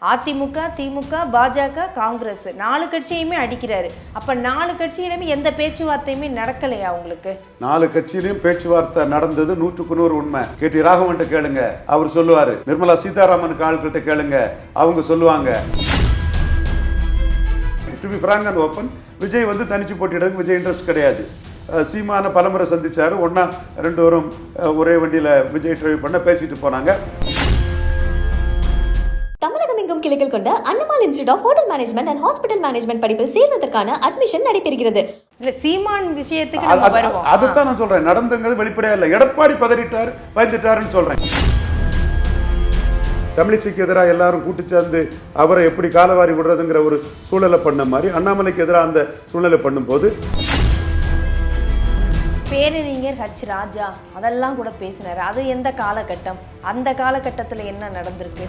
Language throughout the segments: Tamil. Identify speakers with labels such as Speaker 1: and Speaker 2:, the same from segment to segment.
Speaker 1: அதிமுக திமுக பாஜக காங்கிரஸ். நாலு கட்சியுமே அடிக்கிறாரு. அப்ப நாலு கட்சியிலுமே எந்த பேச்சுவார்த்தையுமே நடக்கலையா உங்களுக்கு?
Speaker 2: நாலு கட்சியிலையும் பேச்சுவார்த்தை நடந்தது நூற்றுக்கு நூறு உண்மை. கே. டி. ராகவன்ட்ட கேளுங்க. அவர் சொல்லுவாரு. நிர்மலா சீதாராமன் ஆள்கிட்ட கேளுங்க. அவங்க சொல்லுவாங்க. To be frank and open Vijay வந்து தனிச்சு போட்டியிடறதுக்கு விஜய் இன்ட்ரெஸ்ட் கிடையாது. சீமான பலமுறை சந்திச்சாரு. ஒன்னா ரெண்டு பேரும் ஒரே வண்டியில விஜய் டிரைவ் பண்ண பேசிட்டு போனாங்க.
Speaker 3: தமிழகம் எங்கும் கிளைகள் கொண்ட Annamalai institute of hotel management and hospital management படிப்பில் சேர்வதற்கான அட்மிஷன் நடைபெறுகிறது.
Speaker 1: இல்ல சீமான் விஷயத்துக்கு
Speaker 2: அது-
Speaker 1: நம்ம
Speaker 2: அது-
Speaker 1: வருவோம்.
Speaker 2: அதைத்தான் நான் சொல்றேன். நடந்துங்கிறது வெளிப்படையா இல்லை. எடப்பாடி பதறிட்டார் பயந்துட்டாருன்னு சொல்றேன். தமிழிசைக்கு எதிராக எல்லாரும் கூட்டு சேர்ந்து அவரை எப்படி காலவாரி விடுறதுங்கிற ஒரு சூழலை பண்ண மாதிரி அண்ணாமலைக்கு எதிராக அந்த சூழலை பண்ணும்போது
Speaker 1: பேரறிஞர் ஹச் ராஜா அதெல்லாம் கூட பேசினாரு. அது எந்த காலகட்டம்? அந்த காலகட்டத்துல என்ன நடந்திருக்கு?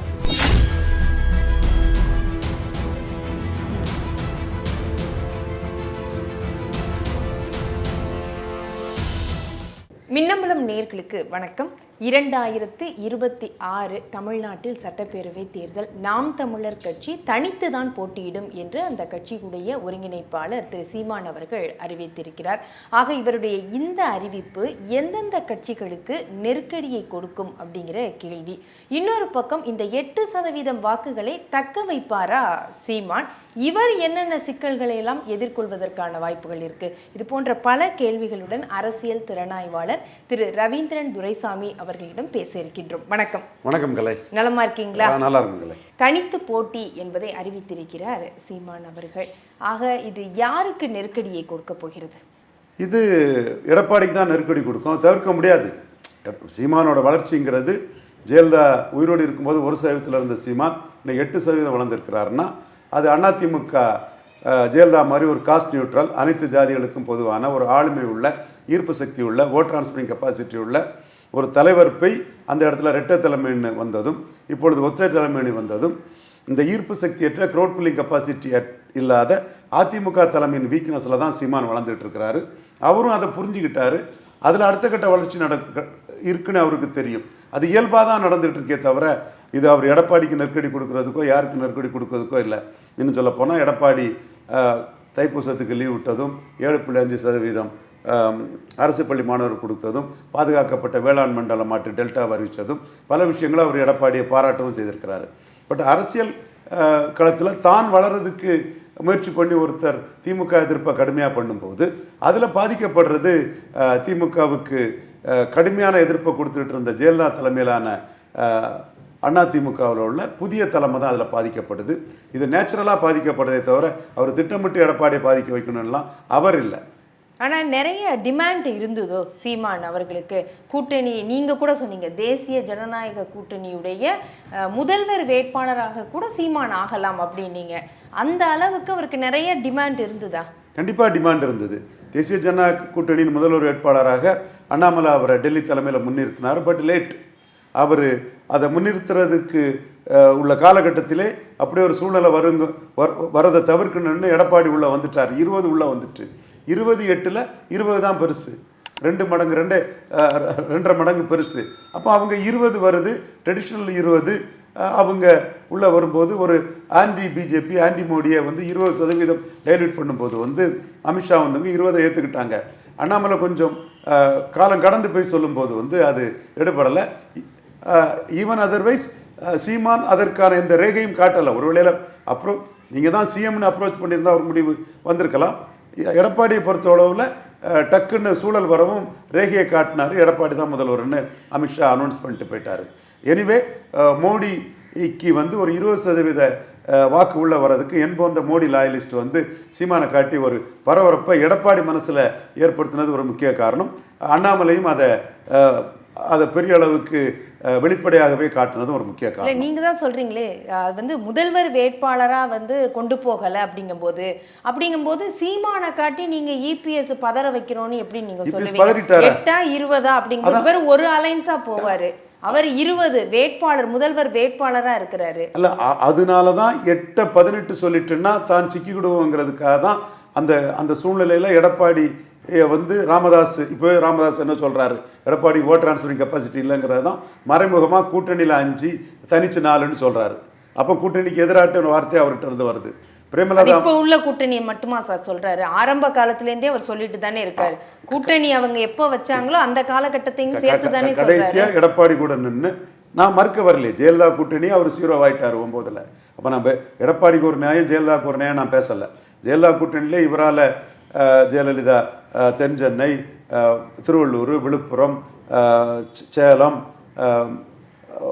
Speaker 1: மின்னம்பலம் நேர்களுக்கு வணக்கம். இரண்டாயிரத்து இருபத்தி ஆறு தமிழ்நாட்டில் சட்டப்பேரவை தேர்தல். நாம் தமிழர் கட்சி தனித்து தான் போட்டியிடும் என்று அந்த கட்சியுடைய ஒருங்கிணைப்பாளர் திரு. சீமான் அவர்கள் அறிவித்திருக்கிறார். ஆக இவருடைய இந்த அறிவிப்பு எந்தெந்த கட்சிகளுக்கு நெருக்கடியை கொடுக்கும் அப்படிங்கிற கேள்வி. இன்னொரு பக்கம் இந்த எட்டு சதவீதம் வாக்குகளை தக்க வைப்பாரா சீமான்? இவர் என்னென்ன சிக்கல்களை எல்லாம் எதிர்கொள்வதற்கான வாய்ப்புகள் இருக்கு? இது போன்ற பல கேள்விகளுடன் அரசியல் திறனாய்வாளர் திரு. ரவீந்திரன் துரைசாமி அவர்களிடம் பேச இருக்கின்றோம். வணக்கம்.
Speaker 2: வணக்கம் கலை.
Speaker 1: நலமா இருக்கீங்களா?
Speaker 2: நல்லா இருக்கும் கலை.
Speaker 1: தனித்து போட்டி என்பதை அறிவித்திருக்கிறார் சீமான் அவர்கள். ஆக இது யாருக்கு நெருக்கடியை கொடுக்க போகிறது?
Speaker 2: இது எடப்பாடிக்கு தான் நெருக்கடி கொடுக்கும். தவிர்க்க முடியாது. சீமானோட வளர்ச்சிங்கிறது ஜெயலலிதா உயிரோடு இருக்கும்போது ஒரு சதவீதத்தில் இருந்த சீமான் இன்னைக்கு எட்டு சதவீதம் வளர்ந்துருக்கிறாருன்னா அது அதிமுக ஜெயலலிதா மாதிரி ஒரு காஸ்ட் நியூட்ரல் அனைத்து ஜாதிகளுக்கும் பொதுவான ஒரு ஆளுமை உள்ள ஈர்ப்பு சக்தி உள்ள ஓட் டிரான்ஸ்பரிங் கெப்பாசிட்டி உள்ள ஒரு தலைவர் பெய் அந்த இடத்துல ரெட்டை தலைமைன்னு வந்ததும் இப்பொழுது ஒற்றை தலைமைன்னு வந்ததும் இந்த ஈர்ப்பு சக்தியற்ற க்ரௌட் புல்லிங் கெப்பாசிட்டி இல்லாத அதிமுக தலைமையின் வீக்னஸில் தான் சீமான் வளர்ந்துட்டு இருக்கிறாரு. அவரும் அதை புரிஞ்சுக்கிட்டாரு. அதில் அடுத்த கட்ட வளர்ச்சி நடக்க இருக்குன்னு அவருக்கு தெரியும். அது இயல்பாக தான் நடந்துகிட்டு இருக்கே தவிர இது அவர் எடப்பாடிக்கு நெருக்கடி கொடுக்கறதுக்கோ யாருக்கு நெருக்கடி கொடுக்கறதுக்கோ இல்லை. இன்னும் சொல்ல போனால் எடப்பாடி தைப்பூசத்துக்கு லீவ் விட்டதும் ஏழு புள்ளி அஞ்சு சதவீதம் அரசு பள்ளி மாணவர் கொடுத்ததும் பாதுகாக்கப்பட்ட வேளாண் மண்டல மாட்டு டெல்டா அறிவித்ததும் பல விஷயங்களை அவர் எடப்பாடியை பாராட்டவும் செய்திருக்கிறாரு. பட் அரசியல் களத்தில் தான் வளர்றதுக்கு முயற்சி பண்ணி ஒருத்தர் திமுக எதிர்ப்பை கடுமையாக பண்ணும்போது அதில் பாதிக்கப்படுறது திமுகவுக்கு கடுமையான எதிர்ப்பை கொடுத்துட்டு இருந்த ஜெயலலிதா தலைமையிலான அண்ணா திமுகவில் உள்ள புதிய தலைமை தான் அதில் பாதிக்கப்படுது. இது நேச்சுரலாக பாதிக்கப்படுதே தவிர அவர் திட்டமிட்டு எடப்பாடியை பாதிக்க வைக்கணும்லாம் அவர் இல்லை.
Speaker 1: ஆனால் நிறைய டிமாண்ட் இருந்ததோ சீமான் அவர்களுக்கு. கூட்டணி நீங்கள் கூட சொன்னீங்க தேசிய ஜனநாயக கூட்டணியுடைய முதல்வர் வேட்பாளராக கூட சீமான் ஆகலாம் அப்படின்னீங்க. அந்த அளவுக்கு அவருக்கு நிறைய டிமாண்ட் இருந்ததா?
Speaker 2: கண்டிப்பாக டிமாண்ட் இருந்தது. தேசிய ஜனநாயக கூட்டணியின் முதல்வர் வேட்பாளராக அண்ணாமலை அவரை டெல்லி தலைமையில் முன்னிறுத்தினார் பட் லேட் அவர் அதை முன்னிறுத்துறதுக்கு உள்ள காலகட்டத்திலே அப்படியே ஒரு சூழ்நிலை வருங்க வர- வரதை தவிர்க்கணும்னு எடப்பாடி உள்ளே வந்துட்டார். இருபது உள்ளே வந்துட்டு. இருபது எட்டில் இருபது தான் பெருசு. ரெண்டு மடங்கு ரெண்டு ரெண்டரை மடங்கு பெருசு. அப்போ அவங்க இருபது வருது ட்ரெடிஷ்னல் இருபது. அவங்க உள்ளே வரும்போது ஒரு ஆன்டி பிஜேபி ஆன்டி மோடியை வந்து இருபது சதவீதம் டைல்யூட் பண்ணும்போது வந்து அமித்ஷா வந்துங்க இருபதை ஏற்றுக்கிட்டாங்க அண்ணாமலை கொஞ்சம் காலம் கடந்து போய் சொல்லும்போது வந்து அது எடுபடலை. ஈவன் அதர்வைஸ் சீமான் அதற்கான எந்த ரேகையும் காட்டலை. ஒருவேளையில் அப்ரோ நீங்கள் தான் சிஎம்னு அப்ரோச் பண்ணியிருந்தால் ஒரு முடிவு வந்திருக்கலாம். எடப்பாடியை பொறுத்தளவில் அளவில் டக்குன்னு சூழல் வரவும் ரேகையை காட்டினார். எடப்பாடி தான் முதல்வர்னு அமித்ஷா அனௌன்ஸ் பண்ணிட்டு போயிட்டாரு. எனிவே மோடிக்கு வந்து ஒரு இருபது சதவீத வாக்கு உள்ள வர்றதுக்கு என் போன்ற மோடி லாயலிஸ்ட் வந்து சீமானை காட்டி ஒரு பரபரப்பை எடப்பாடி மனசில் ஏற்படுத்தினது ஒரு முக்கிய காரணம். அண்ணாமலையும் அதை அதை பெரிய அளவுக்கு வெளிப்படையாகவே காட்டினதும் ஒரு முக்கிய காரணம்.
Speaker 1: நீங்க தான் சொல்றீங்களே அஹ், வந்து முதல்வர் வேட்பாளரா வந்து கொண்டு போகல அப்படிங்கும்போது அப்படிங்கும்போது சீமானை காட்டி நீங்க இபிஎஸ் பதற வைக்கிறோம்னு எப்படி நீங்க
Speaker 2: EPS
Speaker 1: சொல்லுவீங்க? எட்டா இருபதா அப்படிங்கும்போது இவர் ஒரு அலைன்ஸா போவாரு. அவர் இருபது வேட்பாளர் முதல்வர் வேட்பாளரா இருக்கிறாரு.
Speaker 2: அல்ல அதனால தான் எட்ட பதினெட்டு சொல்லிட்டுன்னா தான் சிக்கிக்கிடுவோங்கிறதுக்காக தான் அந்த அந்த சூழ்நிலையில் எடப்பாடி வந்து ராமதாஸ் இப்போ ராமதாஸ் என்ன சொல்றாரு? எடப்பாடி ஓட் டிரான்ஸ்ஃபரிங் கெப்பாசிட்டி இல்லைங்கிறது தான் மறைமுகமாக கூட்டணியில் அஞ்சு தனிச்சு நாலுன்னு சொல்றாரு. அப்போ கூட்டணிக்கு எதிராட்ட ஒரு வார்த்தை அவர்கிட்ட இருந்து வருது. பிரேமலதா
Speaker 1: இப்ப உள்ள கூட்டணியை மட்டுமா சார் சொல்றாரு? ஆரம்ப காலத்துல இருந்தே அவர் சொல்லிட்டு தானே இருக்காரு. கூட்டணி அவங்க எப்போ வச்சாங்களோ அந்த காலகட்டத்தையும் சேர்த்து தானே
Speaker 2: கடைசியா எடப்பாடி கூட நின்று நான் மறுக்க வரலையே ஜெயலலிதா கூட்டணி அவர் சீரோ ஆயிட்டார் ஒம்போதுல. அப்ப நம்ம எடப்பாடிக்கு ஒரு நியாயம் ஜெயலலிதாவுக்கு ஒரு நியாயம் நான் பேசல. ஜெயலலிதா கூட்டணியிலே இவரால ஜெயலலிதா அஹ், தென் சென்னை அஹ், திருவள்ளூர் விழுப்புரம் சேலம்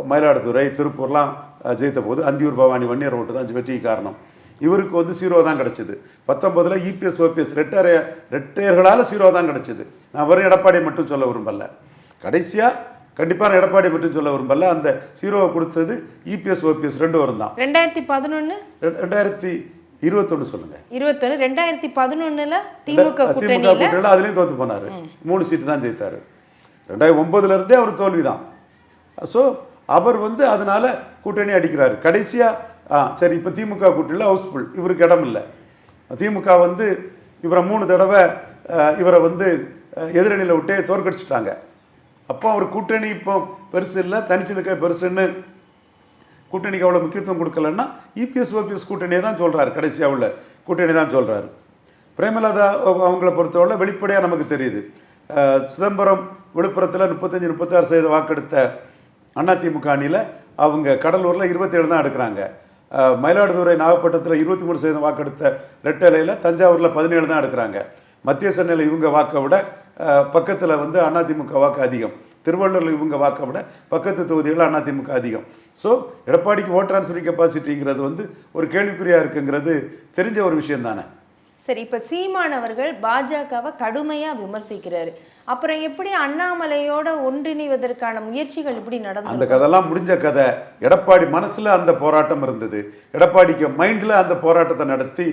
Speaker 2: மயிலாடுதுறை திருப்பூர்லாம் ஜெயித்த போது அந்தியூர் பவானி வன்னியர் ஓட்டு தான் வெற்றிக்கு காரணம். இவருக்கு வந்து சீரோ தான் கிடைச்சது. பத்தொன்பதுல இபிஎஸ் ஓபிஎஸ் ரெட்டரைய ரெட்டையர்களால சீரோ தான் கிடைச்சது. நான் வெறும் எடப்பாடி மட்டும் சொல்ல விரும்பல. கடைசியா கண்டிப்பான எடப்பாடி மட்டும் சொல்ல விரும்பல. அந்த சீரோவை கொடுத்தது இபிஎஸ் ஓபிஎஸ் ரெண்டு வரும் தான்.
Speaker 1: ரெண்டாயிரத்தி பதினொன்னு?
Speaker 2: ரெ- ரெண்டாயிரத்தி இருபத்தொன்னு சொல்லுங்க.
Speaker 1: இருபத்தொன்னு ரெண்டாயிரத்தி பதினொன்னுல திமுக
Speaker 2: திமுக
Speaker 1: கூட்டணியில
Speaker 2: அதுலயும் தோத்து போனாரு. மூணு சீட்டு தான் ஜெயித்தாரு. ரெண்டாயிரத்தி ஒன்பதுல இருந்தே அவர் தோல்வி தான் ஸோ அவர் வந்து அதனால கூட்டணி அடிக்கிறாரு. கடைசியா ஆ சரி இப்போ திமுக கூட்டணியில் ஹவுஸ்ஃபுல் இவருக்கு இடம் இல்லை. திமுக வந்து இவரை மூணு தடவை இவரை வந்து எதிரணியில விட்டே தோற்கடிச்சிட்டாங்க. அப்போ அவர் கூட்டணி இப்போ பெருசு இல்லை தனிச்சு நிற்க பெருசுன்னு கூட்டணிக்கு அவ்வளோ முக்கியத்துவம் கொடுக்கலன்னா இபிஎஸ் ஓபிஎஸ் கூட்டணியை தான் சொல்கிறாரு கடைசியாக உள்ள கூட்டணி தான் சொல்கிறாரு பிரேமலதா அவங்கள பொறுத்தவரை வெளிப்படையாக நமக்கு தெரியுது. சிதம்பரம் விழுப்புரத்தில் முப்பத்தஞ்சு முப்பத்தாறு சதவீத வாக்கெடுத்த அதிமுக அணியில் அவங்க கடலூரில் இருபத்தேழு தான் எடுக்கிறாங்க. மயிலாடுதுறை நாகப்பட்டினத்தில் இருபத்தி மூணு சதவீதம் வாக்கெடுத்த ரெட்டலையில் தஞ்சாவூரில் பதினேழு தான் எடுக்கிறாங்க. மத்திய சென்னையில் இவங்க வாக்கை விட பக்கத்தில் வந்து அதிமுக வாக்கு அதிகம். திருவள்ளூரில் இவங்க வாக்கை விட பக்கத்து தொகுதிகள் அதிமுக அதிகம். ஸோ எடப்பாடிக்கு ஓட் ட்ரான்ஸ்ஃபரிங் கெப்பாசிட்டிங்கிறது வந்து ஒரு கேள்விக்குறியாக இருக்குங்கிறது தெரிஞ்ச ஒரு விஷயம் தானே
Speaker 1: சரி இப்போ சீமான் அவர்கள் பாஜகவை கடுமையாக விமர்சிக்கிறாரு. அப்புறம் எப்படி அண்ணாமலையோட ஒன்றிணைவதற்கான முயற்சிகள் இப்படி
Speaker 2: அந்த
Speaker 1: நடந்து
Speaker 2: கதைலாம் முடிஞ்ச கதை எடப்பாடி மனசுல அந்த போராட்டம் இருந்தது. எடப்பாடிக்கு மைண்ட்ல அந்த போராட்டத்தை நடத்தி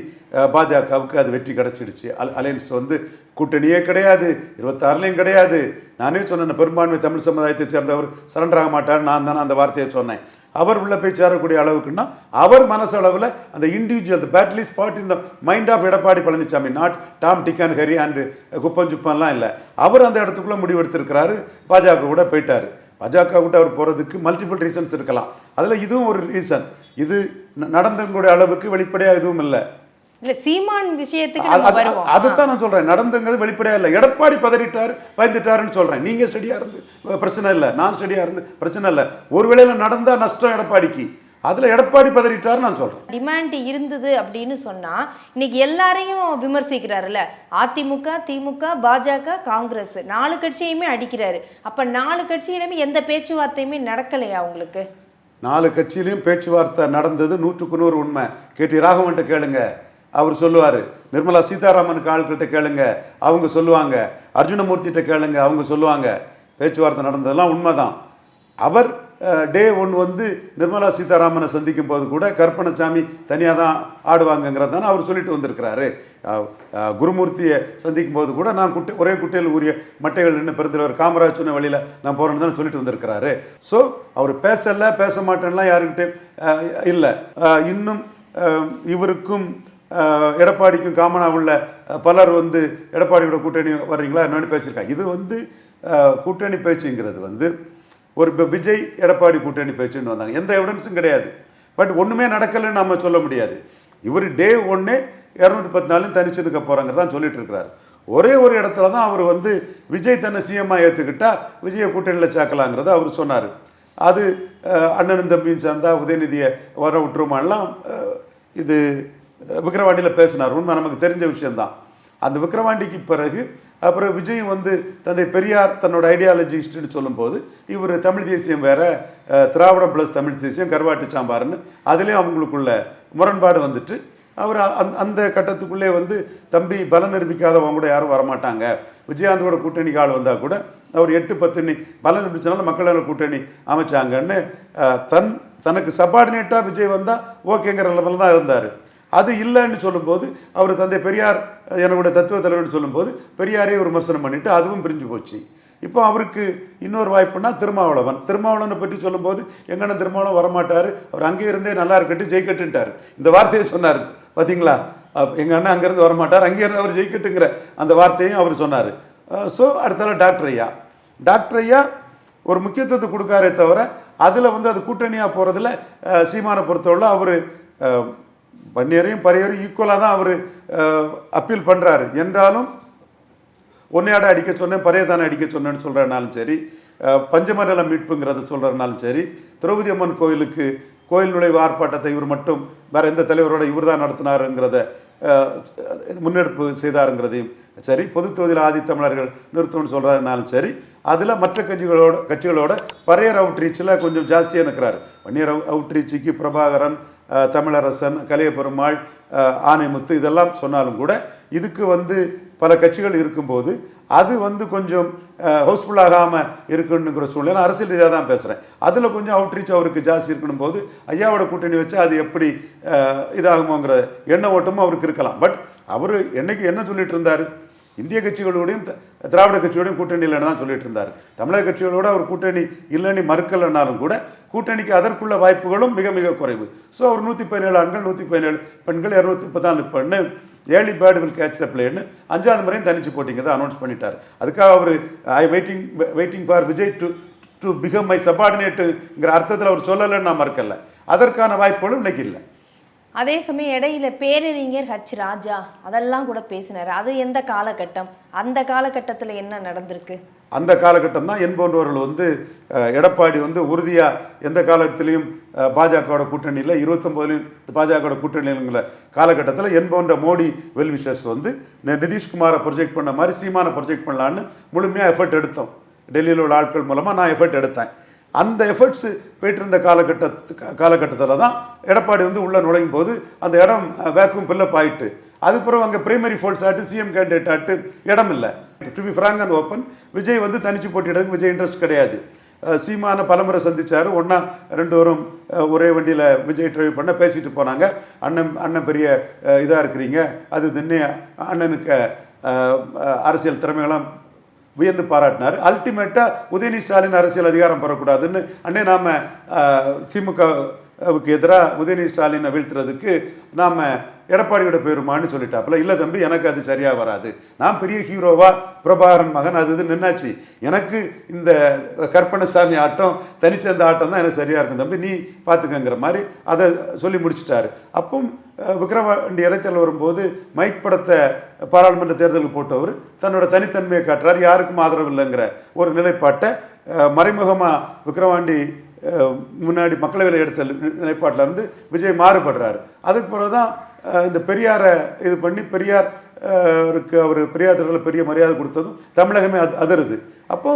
Speaker 2: பாஜகவுக்கு அது வெற்றி கிடைச்சிடுச்சு. அல் அலையன்ஸ் வந்து கூட்டணியே கிடையாது இருபத்தாறுலையும் கிடையாது. நானே சொன்னேன் பெரும்பான்மை தமிழ் சமுதாயத்தை சேர்ந்தவர் சரண்டர் ஆக மாட்டார் நான் தானே அந்த வார்த்தையை சொன்னேன். அவர் உள்ள போய் சேரக்கூடிய அளவுக்குன்னா அவர் மனசளவில் அந்த individual the battle part in mind of Edappadi Palaniswami not Tom Dick and Harry and குப்பம் சுப்பம்லாம் இல்லை. அவர் அந்த இடத்துக்குள்ளே முடிவெடுத்திருக்கிறாரு. பாஜக கூட போயிட்டார். பாஜக கூட அவர் போகிறதுக்கு மல்டிபிள் ரீசன்ஸ் இருக்கலாம். அதில் இதுவும் ஒரு ரீசன் இது ந- நடந்தவங்களுடைய அளவுக்கு வெளிப்படையாக எதுவும் இல்லை.
Speaker 1: இல்ல சீமான் விஷயத்துக்கு
Speaker 2: அதுதான் நான் சொல்றேன். நடந்துங்கிறது வெளிப்படையா இல்லை. எடப்பாடி பதறிட்டார் பயந்துட்டாருன்னு சொல்றேன். நீங்க ஸ்டடியா இருந்து பிரச்சனை இல்லை. நான் ஸ்டடியா இருந்து பிரச்சனை இல்லை. ஒருவேளை நடந்தா நஷ்டம் எடப்பாடிக்கு. அதுல எடப்பாடி பதறிட்டாருன்னு நான் சொல்றேன்.
Speaker 1: டிமாண்ட் இருந்தது அப்படின்னு சொன்னா இன்னைக்கு எல்லாரையும் விமர்சிக்கிறாருல்ல. அதிமுக திமுக பாஜக காங்கிரஸ் நாலு கட்சியுமே அடிக்கிறாரு. அப்ப நாலு கட்சியிலுமே எந்த பேச்சுவார்த்தையுமே நடக்கலையா உங்களுக்கு?
Speaker 2: நாலு கட்சியிலையும் பேச்சுவார்த்தை நடந்தது நூற்றுக்கு நூறு உண்மை. கேட்டி ராகவன்ட்ட கேளுங்க. அவர் சொல்லுவார் நிர்மலா சீதாராமனுக்கு ஆட்கள்கிட்ட கேளுங்க அவங்க சொல்லுவாங்க. அர்ஜுனமூர்த்திகிட்ட கேளுங்க அவங்க சொல்லுவாங்க. பேச்சுவார்த்தை நடந்ததெல்லாம் உண்மைதான். அவர் டே ஒன் வந்து நிர்மலா சீதாராமனை சந்திக்கும் போது கூட கற்பனசாமி தனியாக தான் ஆடுவாங்கங்கிறதான அவர் சொல்லிட்டு வந்திருக்கிறாரு. குருமூர்த்தியை சந்திக்கும் போது கூட நான் குட்டை ஒரே குட்டையில் உரிய மட்டைகள் நின்று பெருந்தலைவர் காமராஜ் சொன்ன வழியில் நான் போகிறேன்னு தான் சொல்லிட்டு வந்திருக்கிறாரு. ஸோ அவர் பேசலை பேச மாட்டேன்லாம் யாருக்கிட்டே இல்லை. இன்னும் இவருக்கும் எடப்பாடிக்கும் காமனாக உள்ள பலர் வந்து எடப்பாடியோட கூட்டணி வர்றீங்களா? என்னன்னு பேசியிருக்காங்க. இது வந்து கூட்டணி பேச்சுங்கிறது வந்து ஒரு இப்போ விஜய் எடப்பாடி கூட்டணி பேச்சுன்னு வந்தாங்க. எந்த எவிடன்ஸும் கிடையாது. பட் ஒன்றுமே நடக்கலைன்னு நம்ம சொல்ல முடியாது. இவர் டே ஒன்று இரநூத்தி பத்து நாளும் தனிச்சு நிற்க போறாங்க தான் சொல்லிட்டு இருக்கிறாரு. ஒரே ஒரு இடத்துல தான் அவர் வந்து விஜய் தன்னை சிஎம்மா ஏற்றுக்கிட்டா விஜயை கூட்டணியில் சேர்க்கலாங்கிறத அவர் சொன்னார். அது அண்ணனும் தம்பியும் சேர்ந்தா உதயநிதியை வர விட்டுருமான்லாம் இது விக்கிரவாண்டியில் பேசினார். உண்மை நமக்கு தெரிஞ்ச விஷயம்தான். அந்த விக்கிரவாண்டிக்கு பிறகு அப்புறம் விஜய் வந்து தந்தை பெரியார் தன்னோட ஐடியாலஜிஸ்ட்னு சொல்லும்போது இவர் தமிழ் தேசியம் வேற திராவிடம் ப்ளஸ் தமிழ் தேசியம் கருவாட்டு சாம்பார்னு அதுலேயும் அவங்களுக்குள்ள முரண்பாடு வந்துட்டு அவர் அந்- அந்த கட்டத்துக்குள்ளே வந்து தம்பி பலம் நிரூபிக்காதவங்க கூட யாரும் வரமாட்டாங்க. விஜயகாந்தோட கூட்டணிக்கு ஆள் வந்தால் கூட அவர் எட்டு பத்துணி பலம் நிரூபிச்சனால மக்களோட கூட்டணி அமைச்சாங்கன்னு தன் தனக்கு சப்பார்டினேட்டாக விஜய் வந்தால் ஓகேங்கிற லெவலில் தான் இருந்தார். அது இல்லைன்னு சொல்லும்போது அவர் தந்தை பெரியார் என்னோட தத்துவ தலைவர்னு சொல்லும்போது பெரியாரையும் விமர்சனம் பண்ணிவிட்டு அதுவும் பிரிஞ்சு போச்சு. இப்போ அவருக்கு இன்னொரு வாய்ப்புனா திருமாவளவன். திருமாவளவனை பற்றி சொல்லும்போது எங்கன்னா திருமாவளவன் வரமாட்டார். அவர் அங்கே இருந்தே நல்லா இருக்கட்டு ஜெயிக்கட்டுன்ட்டார் இந்த வார்த்தையை சொன்னார். பார்த்தீங்களா எங்கள் அண்ணன் அங்கேருந்து வரமாட்டார். அங்கே இருந்து அவர் ஜெயிக்கட்டுங்கிற அந்த வார்த்தையும் அவர் சொன்னார். ஸோ அடுத்தால டாக்டர் ஐயா. டாக்டர் ஐயா ஒரு முக்கியத்துவத்தை கொடுக்காரே தவிர அதில் வந்து அது கூட்டணியாக போகிறதுல சீமானை பொறுத்தவரை அவர் பன்னியரையும் பரையரும் ஈக்குவலாக தான் அவர் அப்பீல் பண்ணுறாரு என்றாலும் ஒன்னையாட அடிக்க சொன்னேன் பரையதானே அடிக்க சொன்னேன்னு சொல்கிறனாலும் சரி பஞ்சமண்டல மீட்புங்கிறத சொல்கிறனாலும் சரி திரௌபதி அம்மன் கோயிலுக்கு கோயில் நுழைவு ஆர்ப்பாட்டத்தை இவர் மட்டும் வேற எந்த தலைவரோட இவர் தான் நடத்தினாருங்கிறத அஹ், முன்னெடுப்பு செய்தாருங்கிறதையும் சரி பொது தொகுதியில் ஆதித்தமிழர்கள் நிறுத்தம்னு சொல்கிறாருனாலும் சரி அதில் மற்ற கட்சிகளோட கட்சிகளோட பரையர் அவுட்ரீச்சில் கொஞ்சம் ஜாஸ்தியாக இருக்கிறார் வன்னியர் அவுட்ரீச்சுக்கு பிரபாகரன் தமிழரசன் கலியபெருமாள் ஆனைமுத்து இதெல்லாம் சொன்னாலும் கூட இதுக்கு வந்து பல கட்சிகள் இருக்கும்போது அது வந்து கொஞ்சம் ஹவுஸ்ஃபுல் ஆகாமல் இருக்குன்னுங்கிற சூழ்நிலை. அரசியல் ரீதியாக தான் பேசுகிறேன் அதில் கொஞ்சம் அவுட்ரீச் அவருக்கு ஜாஸ்தி இருக்கணும் போது ஐயாவோட கூட்டணி வச்சு அது எப்படி இதாகுமோங்கிற எண்ண ஓட்டமும் அவருக்கு இருக்கலாம். பட் அவர் என்னைக்கு என்ன சொல்லிட்டு இருந்தார்? இந்திய கட்சிகளோடையும் த- திராவிட கட்சியோடையும் கூட்டணி இல்லைன்னு தான் சொல்லிட்டு இருந்தார். தமிழக கட்சிகளோட அவர் கூட்டணி இல்லைன்னு மறுக்கலைன்னாலும் கூட கூட்டணிக்கு அதற்குள்ள வாய்ப்புகளும் மிக மிக குறைவு. ஸோ அவர் நூற்றி பதினேழு ஆண்கள் நூற்றி பதினேழு பெண்கள் இரநூத்தி முப்பத்தாலு பெண்ணு early bird will catch the பிளேன்னு அஞ்சாவது முறையும் தனிச்சு போட்டிங்க தான் அனௌன்ஸ் பண்ணிட்டார். அதுக்காக அவர் I waiting waiting for Vijay to to become my சபார்டினேட்டுங்கிற அர்த்தத்தில் அவர் சொல்லலைன்னு நான் மறுக்கல. அதற்கான வாய்ப்புகளும் இன்னைக்கு இல்லை.
Speaker 1: அதே சமயம் இடையில பேரறிஞர் ஹச். ராஜா அதெல்லாம் கூட பேசினார். அது எந்த காலகட்டம்? அந்த காலகட்டத்தில் என்ன நடந்திருக்கு?
Speaker 2: அந்த காலகட்டம் தான் என் போன்றவர்கள் வந்து எடப்பாடி வந்து உறுதியாக எந்த காலத்திலையும் பாஜகவோட கூட்டணியில் இருபத்தொம்போதுலையும் பாஜகவோட கூட்டணிங்கிற காலகட்டத்தில் என் போன்ற மோடி வெல்விஷர்ஸ் வந்து நிதிஷ்குமாரை ப்ரொஜெக்ட் பண்ண மாதிரி சீமானை ப்ரொஜெக்ட் பண்ணலான்னு முழுமையாக எஃபர்ட் எடுத்தோம். டெல்லியில் உள்ள ஆட்கள் மூலமாக நான் எஃபர்ட் எடுத்தேன். அந்த எஃபர்ட்ஸ் போயிட்டு இருந்த காலகட்ட காலகட்டத்தில் தான் எடப்பாடி வந்து உள்ளே நுழையும் போது அந்த இடம் வேக்கும் பில்லப் ஆயிட்டு. அதுக்கப்புறம் அங்கே பிரைமரி ஃபோல்ஸ் ஆட்டு சிஎம் கேண்டிடேட் ஆட்டு இடம் இல்லை. To be frank and open Vijay வந்து தனிச்சு போட்டியிடறதுக்கு விஜய் இன்ட்ரெஸ்ட் கிடையாது. சீமான பலமுறை சந்திச்சாரு. ஒன்றா ரெண்டு பேரும் ஒரே வண்டியில் விஜய் டிரைவ் பண்ண பேசிட்டு போனாங்க. அண்ணன் அண்ணன் பெரிய இதாக இருக்கிறீங்க. அது தின்னே அண்ணனுக்கு அரசியல் திறமைகளும் வியந்து பாராட்டினார். அல்டிமேட்டாக உதயநிதி ஸ்டாலின் அரசியல் அதிகாரம் பெறக்கூடாதுன்னு அன்னே நாம் திமுக திமுகவுக்கு எதிராக உதயநிதி ஸ்டாலினை வீழ்த்துறதுக்கு நாம் எடப்பாடியோட பேருமான்னு சொல்லிட்டாப்புல. இல்லை தம்பி எனக்கு அது சரியாக வராது. நான் பெரிய ஹீரோவா பிரபாகரன் மகன் அது இது நின்னாச்சு. எனக்கு இந்த கற்பனசாமி ஆட்டம் தனிச்சந்த ஆட்டம் தான் எனக்கு சரியாக இருக்கும் தம்பி. நீ பார்த்துக்கங்கிற மாதிரி அதை சொல்லி முடிச்சிட்டாரு. அப்போ விக்ரவாண்டி இடைத்தல் வரும்போது மைக் படத்தை பாராளுமன்ற தேர்தலுக்கு போட்டவர் தன்னோட தனித்தன்மையை காட்டுறார். யாருக்கும் ஆதரவு இல்லைங்கிற ஒரு நிலைப்பாட்டை மறைமுகமாக விக்ரவாண்டி முன்னாடி மக்களவையில் எடுத்த நிலைப்பாட்டில் இருந்து விஜய் மாறுபடுறாரு. அதுக்கு பிறகு தான் இந்த பெரியாரை இது பண்ணி பெரியார் இருக்கு அவர் பெரியார் திடலில் பெரிய மரியாதை கொடுத்ததும் தமிழகமே அது அதிருது. அப்போ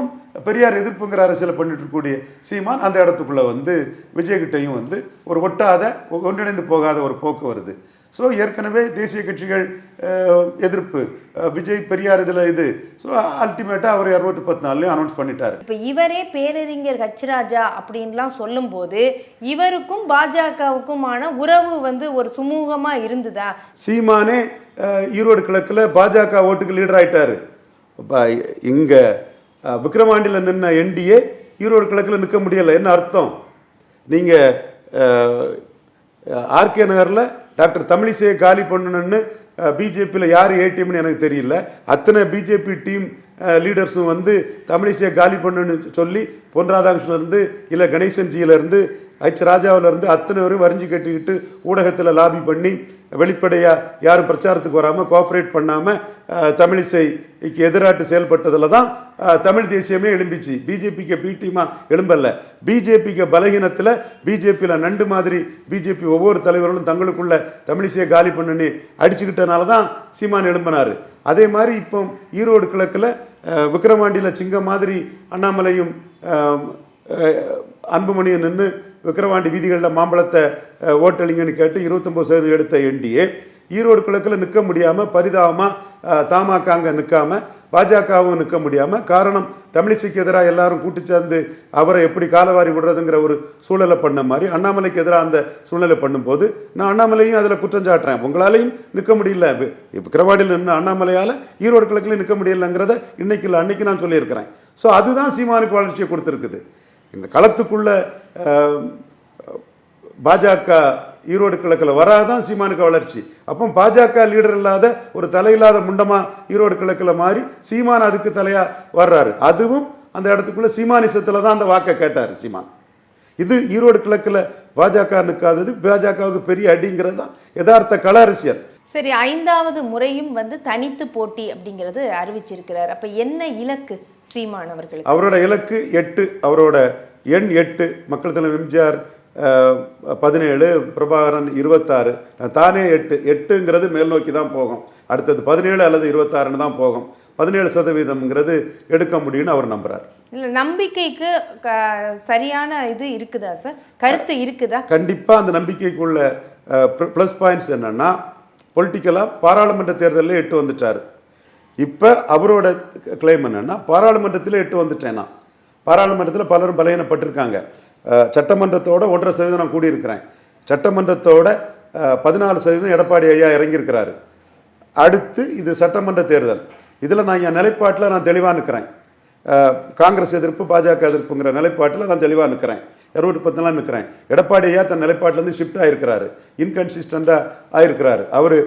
Speaker 2: பெரியார் எதிர்ப்புங்கிற அரசியலை பண்ணிட்டு இருக்கக்கூடிய சீமான் அந்த இடத்துக்குள்ளே வந்து விஜய்கிட்டையும் வந்து ஒரு ஒட்டாத ஒன்றிணைந்து போகாத ஒரு போக்கு வருது. ஸோ ஏற்கனவே தேசிய கட்சிகள் எதிர்ப்பு. விஜய் பெரியார் இதில் இது. ஸோ அல்டிமேட்டாக அவர் இரநூத்தி பத்து நாள்லையும் அனௌன்ஸ் பண்ணிட்டாரு.
Speaker 1: இப்ப இவரே பேரறிஞர் ஹச் ராஜா அப்படின்லாம் சொல்லும்போது இவருக்கும் பாஜகவுக்குமான உறவு வந்து ஒரு சுமூகமா இருந்ததா?
Speaker 2: சீமானே ஈரோடு கிழக்கில் பாஜக ஓட்டுக்கு லீடர் ஆயிட்டாரு. இங்க அஹ், விக்கிரவாண்டியில் நின்ன என்டிஏ ஈரோடு கிழக்கில் நிற்க முடியல. என்ன அர்த்தம்? நீங்க ஆர்கே நகர்ல டாக்டர் தமிழிசையை காலி பண்ணணும்னு பிஜேபியில் யார் ஏடிஎம்னு எனக்கு தெரியல. அத்தனை பிஜேபி டீம் லீடர்ஸும் வந்து தமிழிசையை காலி பண்ணணும்னு சொல்லி பொன் ராதாகிருஷ்ணன் இருந்து இல்லை கணேசன்ஜியிலேருந்து ஹச் ராஜாவிலிருந்து அத்தனை பேரும் வரிஞ்சு கட்டிக்கிட்டு ஊடகத்தில் லாபி பண்ணி வெளிப்படையாக யாரும் பிரச்சாரத்துக்கு வராமல் கோஆப்ரேட் பண்ணாமல் தமிழிசைக்கு எதிராட்டு செயல்பட்டதில் தான் தமிழ் தேசியமே எழும்பிச்சு. பிஜேபிக்கு பிடிமா எழும்பல்ல பிஜேபிக்கு பலகீனத்தில் பிஜேபியில் நண்டு மாதிரி பிஜேபி ஒவ்வொரு தலைவர்களும் தங்களுக்குள்ள தமிழிசையை காலி பண்ணுன்னு அடிச்சுக்கிட்டனால தான் சீமான் எழும்பினார். அதே மாதிரி இப்போ ஈரோடு கிழக்கில் அஹ், சிங்கம் மாதிரி அண்ணாமலையும் அன்புமணியும் நின்று விக்கிரவாண்டி வீதிகளில் மாம்பழத்தை ஓட்டலிங்கன்னு கேட்டு இருபத்தொம்பது சதவீதம் எடுத்த என்டிஏ. ஈரோடு கிழக்கில் நிற்க முடியாமல் பரிதாபமாக தாமாக தமாக நிற்காமல் பாஜகவும் நிற்க முடியாமல் காரணம் தமிழிசைக்கு எதிராக எல்லாரும் கூட்டு சேர்ந்து அவரை எப்படி காலவாரி விடுறதுங்கிற ஒரு சூழலை பண்ண மாதிரி அண்ணாமலைக்கு எதிராக அந்த சூழ்நிலை பண்ணும்போது நான் அண்ணாமலையும் அதில் குற்றம் சாட்டுறேன். உங்களாலையும் நிற்க முடியல. விக்கிரவாடியில் நின்று அண்ணாமலையால் ஈரோடு கிழக்கில் நிற்க முடியலங்கிறத இன்னைக்கு இல்லை அன்னைக்கு நான் சொல்லியிருக்கிறேன். ஸோ அதுதான் சீமானுக்கு வளர்ச்சியை கொடுத்துருக்குது. இந்த களத்துக்குள்ள பாஜக ஈரோடு கிழக்கில் வராதான் சீமானுக்கு வளர்ச்சி. அப்போ பாஜக லீடர் இல்லாத ஒரு தலையில்லாத முண்டமா ஈரோடு கிழக்கில் மாறி சீமான் அதுக்கு தலையா வர்றாரு. அதுவும் அந்த இடத்துக்குள்ள சீமானிசத்தில் தான் அந்த வாக்கை கேட்டார் சீமான். இது ஈரோடு கிழக்கில் பாஜக நிற்காதது பாஜகவுக்கு பெரிய அடிங்கிறது தான் யதார்த்த கள அரசியல்.
Speaker 1: சரி ஐந்தாவது முறையும் வந்து தனித்து போட்டி அப்படிங்கிறது அறிவிச்சிருக்கிறார். அப்ப என்ன இலக்கு? சீமான் அவர்களுக்கு.
Speaker 2: அவரோட இலக்கு எட்டு அவரோட எண் எட்டு மக்கள் தலைவர் எம்ஜிஆர் பதினேழு பிரபாகரன் இருபத்தாறு. தானே எட்டு. எட்டுங்கிறது மேல் நோக்கி தான் போகும். அடுத்தது பதினேழு அல்லது இருபத்தாறுன்னு தான் போகும். பதினேழு சதவீதம்ங்கிறது எடுக்க முடியும்னு அவர் நம்புறார்.
Speaker 1: இல்ல நம்பிக்கைக்கு சரியான இது இருக்குதா சார்? கருத்து இருக்குதா?
Speaker 2: கண்டிப்பா அந்த நம்பிக்கைக்குள்ள ப்ளஸ் பாயிண்ட்ஸ் என்னன்னா பொலிட்டிக்கலாக பாராளுமன்ற தேர்தலில் எட்டு வந்துட்டார். இப்போ அவரோட கிளைம் என்னென்னா பாராளுமன்றத்தில் எட்டு வந்துட்டேன்? நான் பாராளுமன்றத்தில் பலரும் பலகீனப்பட்டிருக்காங்க. சட்டமன்றத்தோட ஒன்றரை சதவீதம் நான் கூடியிருக்கிறேன். சட்டமன்றத்தோட பதினாலு சதவீதம் எடப்பாடி ஐயா இறங்கியிருக்கிறாரு. அடுத்து இது சட்டமன்ற தேர்தல். இதில் நான் என் நிலைப்பாட்டில் நான் தெளிவாக நிற்கிறேன் காங்கிரஸ் எதிர்ப்பு பாஜக எதிர்ப்புங்கிற நிலைப்பாட்டில் நான் தெளிவாக நிற்கிறேன் இருநூற்றி பத்துலாம் நிற்கிறேன். எடப்பாடி ஐயா தன் நிலைப்பாட்டிலேருந்து ஷிஃப்ட் ஆயிருக்கிறாரு. இன்கன்சிஸ்டண்டாக ஆயிருக்கிறாரு. அவர்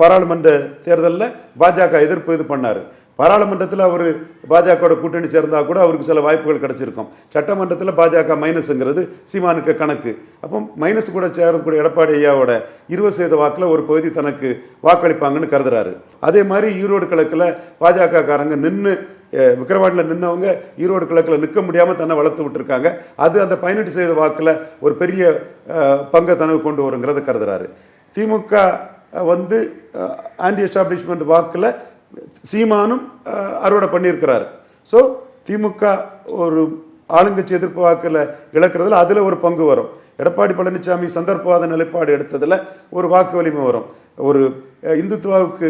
Speaker 2: பாராளுமன்ற தேர்தலில் பாஜக எதிர்ப்பு இது பண்ணார். பாராளுமன்றத்தில் அவர் பாஜகவோட கூட்டணி சேர்ந்தா கூட அவருக்கு சில வாய்ப்புகள் கிடைச்சிருக்கும். சட்டமன்றத்தில் பாஜக மைனஸுங்கிறது சீமானுக்கு கணக்கு. அப்போ மைனஸ் கூட சேரக்கூடிய எடப்பாடி ஐயாவோட இருபது சதவீத வாக்கில் ஒரு பகுதி தனக்கு வாக்களிப்பாங்கன்னு கருதுறாரு. அதே மாதிரி ஈரோடு கிழக்கில் பாஜக காரங்க நின்று விக்கிரவாண்டில் நின்றவங்க ஈரோடு கிழக்கில் நிற்க முடியாமல் தன்னை வளர்த்து விட்டுருக்காங்க. அது அந்த பதினெட்டு செய்த வாக்கில் ஒரு பெரிய பங்கை தனக்கு கொண்டு வருங்கிறத கருதுறாரு. திமுக வந்து ஆன்டி எஸ்டாப்ளிஷ்மெண்ட் வாக்கில் சீமானும் அறுவடை பண்ணியிருக்கிறாரு. ஸோ திமுக ஒரு ஆளுங்கட்சி எதிர்ப்பு வாக்கில் இழக்கிறதுல அதில் ஒரு பங்கு வரும். எடப்பாடி பழனிசாமி சந்தர்ப்பவாத நிலைப்பாடு எடுத்ததில் ஒரு வாக்கு வலிமை வரும். ஒரு இந்துத்துவாவுக்கு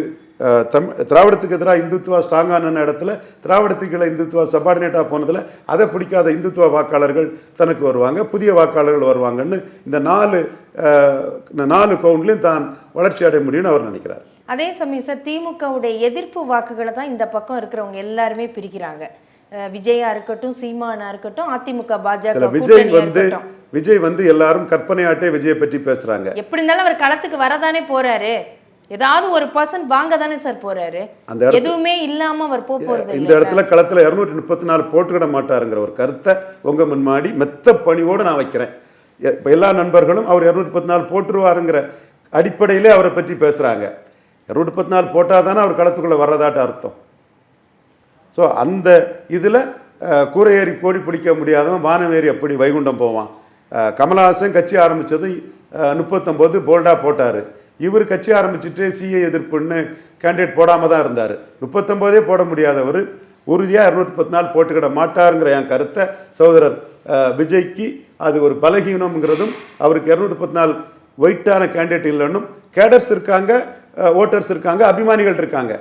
Speaker 2: தம் திராவிடத்துக்கு எதிராக இந்துத்துவா ஸ்ட்ராங்கான இடத்துல திராவிடத்துக்கு இந்துத்துவா சபார்டினேட்டாக போனதில் அதை பிடிக்காத இந்துத்துவ வாக்காளர்கள் தனக்கு வருவாங்க புதிய வாக்காளர்கள் வருவாங்கன்னு இந்த நாலு இந்த நாலு கவுண்ட்லையும் தான் வளர்ச்சி அடைய முடியும்னு அவர் நினைக்கிறார்.
Speaker 1: அதே சமயம் சார் திமுகவுடைய எதிர்ப்பு வாக்குகளை தான் இந்த பக்கம் இருக்கிறவங்க எல்லாருமே பிரிக்கிறாங்க. விஜயா இருக்கட்டும் சீமானா இருக்கட்டும் அதிமுக பாஜக
Speaker 2: விஜய் வந்து விஜய் வந்து எல்லாரும் கற்பனையாட்டே விஜயை பற்றி பேசுறாங்க.
Speaker 1: எப்படி இருந்தாலும் அவர் களத்துக்கு வரதானே போறாரு. ஏதாவது ஒரு பர்சன்ட் வாங்க தானே சார் போறாரு எதுவுமே இல்லாம அவர் போக போறது
Speaker 2: இந்த இடத்துல களத்துல இருநூற்றி முப்பத்தி நாலு போட்டுக்கிட மாட்டாருங்கிற ஒரு கருத்தை உங்க முன்னாடி மெத்த பணிவோடு நான் வைக்கிறேன். இப்ப எல்லா நண்பர்களும் அவர் இருநூற்றி முப்பத்தி நாலு போட்டுருவாருங்கிற அடிப்படையிலே அவரை பற்றி பேசுறாங்க. இருநூற்றி முப்பத்தி நாலு போட்டாதானே அவர் களத்துக்குள்ள வர்றதாட்ட அர்த்தம். ஸோ அந்த இதில் கூரை ஏறி கோடி பிடிக்க முடியாதவன் வானம் ஏறி வைகுண்டம் போவான். கமலஹாசன் கட்சி ஆரம்பித்தது முப்பத்தொம்போது போல்டாக போட்டார். இவர் கட்சி ஆரம்பிச்சுட்டு சிஏ எதிர்ப்புன்னு கேண்டிடேட் போடாமல் தான் இருந்தார். முப்பத்தொம்போதே போட முடியாதவர். உறுதியாக இரநூத்தி பத்து நாள் போட்டுக்கிட மாட்டாருங்கிற என் கருத்தை சகோதரர் விஜய்க்கு அது ஒரு பலகீனம்ங்கிறதும் அவருக்கு இரநூத்தி பத்து நாள் ஒயிட்டான கேண்டிடேட் இல்லைன்னும் கேடர்ஸ் இருக்காங்க ஓட்டர்ஸ் இருக்காங்க அபிமானிகள் இருக்காங்க.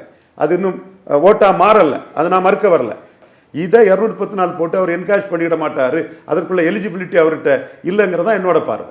Speaker 2: அது இன்னும் ஓட்டாக மாறலை. அதை நான் மறுக்க வரல. இதை இரநூத்தி பத்து நாள் போட்டு அவர் என்கரேஜ் பண்ணிட மாட்டார். அதற்குள்ள எலிஜிபிலிட்டி அவர்கிட்ட இல்லைங்கிறதான் என்னோட பார்வை.